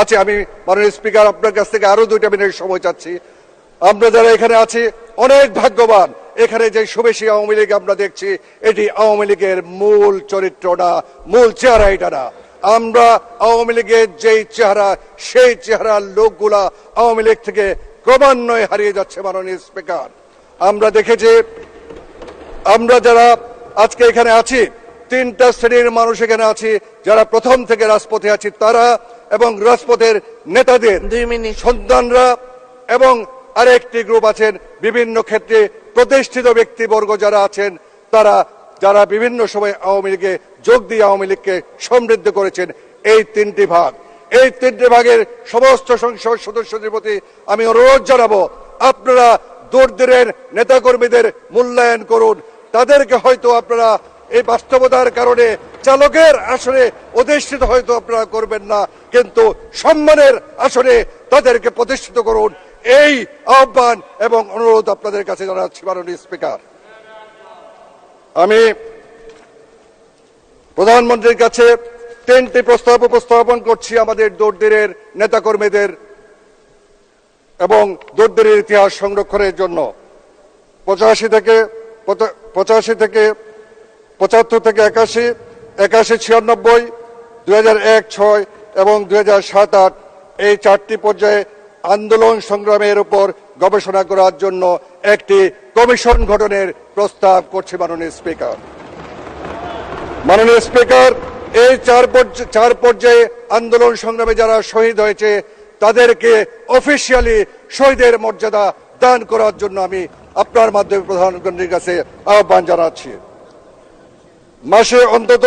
আছে আমি মাননীয় স্পিকার আপনার কাছ থেকে আরও দুইটা মিনিট সময় চাচ্ছি। আমরা যারা এখানে আছি, অনেক ভাগ্যবান। এখানে যে সুবেশী আওয়ামী লীগ আমরা দেখছি, এটি আওয়ামী লীগের মূল চরিত্র না, মূল চেহারা এটা না। আমরা আওয়ামী লীগের যেই চেহারা, সেই চেহারার লোকগুলা আওয়ামী লীগ থেকে ক্রমান্বয়ে হারিয়ে যাচ্ছে, মাননীয় স্পিকার। আমরা দেখেছি, আমরা যারা আজকে এখানে আছি, তিনটা শ্রেণির মানুষ এখানে আছি, যারা প্রথম থেকে রাজপথে আছি, তারা এবং রাজপথের নেতাদের দুই মিনিট। সন্তানরা এবং আরেকটি গ্রুপ আছেন বিভিন্ন ক্ষেত্রে প্রতিষ্ঠিত ব্যক্তিবর্গ যারা আছেন তারা যারা বিভিন্ন সময় আওয়ামী লীগে যোগ দিয়ে আওয়ামী লীগকে সমৃদ্ধ করেছেন এই তিনটি ভাগ। এই তিনটি ভাগের সমস্ত সংসদ সদস্যদের প্রতি আমি অনুরোধ জানাব আপনারা দূরদূরের নেতাকর্মীদের মূল্যায়ন করুন। তাদেরকে হয়তো আপনারা এই বাস্তবতার কারণে চালকের আসনে অধিষ্ঠিত হয়তো আপনারা করবেন না, কিন্তু সম্মানের আসনে তাদেরকে প্রতিষ্ঠিত করুন। এই আহ্বান এবং অনুরোধ আপনাদের কাছে জানাচ্ছি, মাননীয় স্পিকার। আমি প্রধানমন্ত্রীর কাছে তিনটি প্রস্তাব উপস্থাপন করছি আমাদের দূরদূরের নেতাকর্মীদের এবং দূরদূরের ইতিহাস সংরক্ষণের জন্য। পঁচাশি থেকে পঁচাশি থেকে পঁচাত্তর থেকে একাশি একাশি, ছিয়ানব্বই, দুই হাজার এক, ছয় এবং দুই হাজার সাত, আট, এই চারটি পর্যায়ে আন্দোলন সংগ্রামের উপর গবেষণা করার জন্য একটি কমিশন গঠনের প্রস্তাব করছে মাননীয় স্পিকার। মাননীয় স্পিকার, এই চার চার পর্যায়ে আন্দোলন সংগ্রামে যারা শহীদ হয়েছে, তাদেরকে অফিসিয়ালি শহীদের মর্যাদা দান করার জন্য আমি আপনার মাধ্যমে প্রধানমন্ত্রীর কাছে আহ্বান জানাচ্ছি। মাসে অন্তত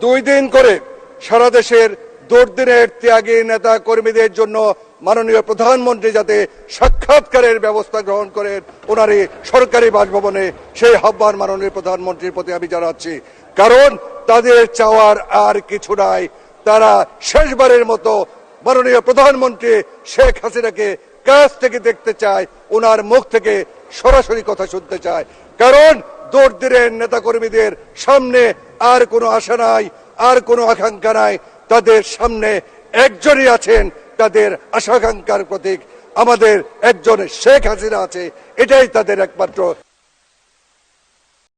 দুই দিন করে সারা দেশের দুর্দিনের ত্যাগী নেতা কর্মীদের জন্য মাননীয় প্রধানমন্ত্রী যাতে সাক্ষাৎকারের ব্যবস্থা গ্রহণ করেন ওনার এই সরকারি বাসভবনে সেই আহ্বান মাননীয় প্রধানমন্ত্রীর প্রতি আমি জানাচ্ছি। কারণ তাদের চাওয়ার আর কিছু নাই। তারা শেষবারের মতো মাননীয় প্রধানমন্ত্রী শেখ হাসিনাকে কাছ থেকে দেখতে চায়, ওনার মুখ থেকে সরাসরি কথা শুনতে চায়। কারণ দূরদূরের নেতাকর্মীদের সামনে আর কোনো আশা নাই, আর কোনো আকাঙ্ক্ষা নাই। তাদের সামনে একজনই আছেন, তাদের আশাকাঙ্ক্ষার প্রতীক। আমাদের একজন শেখ হাসিনা আছে, এটাই তাদের একমাত্র